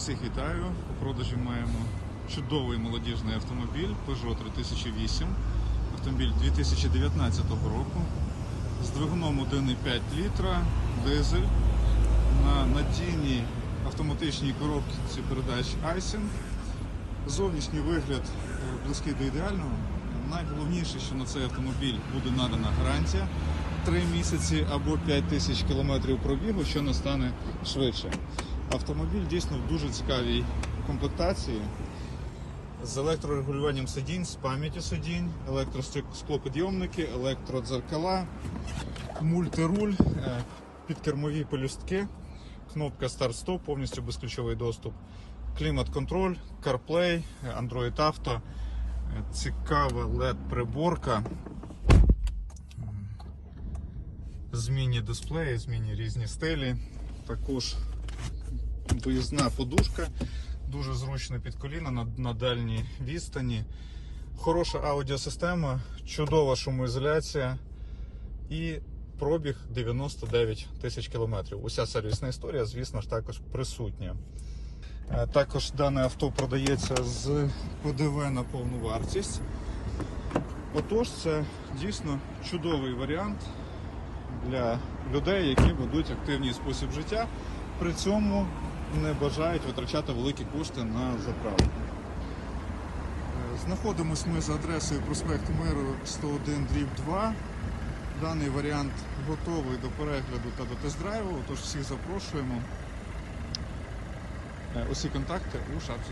Всіх вітаю. У продажі маємо чудовий молодіжний автомобіль Peugeot 3008. Автомобіль 2019 року з двигуном 1,5 літра, дизель на надійній автоматичній коробці передач Айсін. Зовнішній вигляд е, близький до ідеального. Найголовніше, що на цей автомобіль буде надана гарантія 3 місяці або 5 тисяч кілометрів пробігу, що не стане швидше. Автомобіль дійсно в дуже цікавій комплектації з електрорегулюванням сидінь, з пам'яттю сидінь, електросклопідйомники, електродзеркала, мультируль, е, підкермові пелюстки, кнопка старт-стоп, повністю безключовий доступ, клімат-контроль, CarPlay, е, Android Auto, е, цікава LED-приборка. Змінні дисплеї, змінні різні стилі. Також виїзна подушка, дуже зручно під коліна на, на дальній відстані. Хороша аудіосистема, чудова шумоізоляція і пробіг 99 тисяч кілометрів. Уся сервісна історія, звісно ж, також присутня. Е, Також дане авто продається з ПДВ на повну вартість. Отож, це дійсно чудовий варіант для людей, які ведуть активний спосіб життя, при цьому не бажають витрачати великі кошти на заправку. Е, Знаходимось ми за адресою проспект Миру 101 дріб 2. Даний варіант готовий до перегляду та до тест-драйву, тож всіх запрошуємо. Е, Усі контакти у шапці.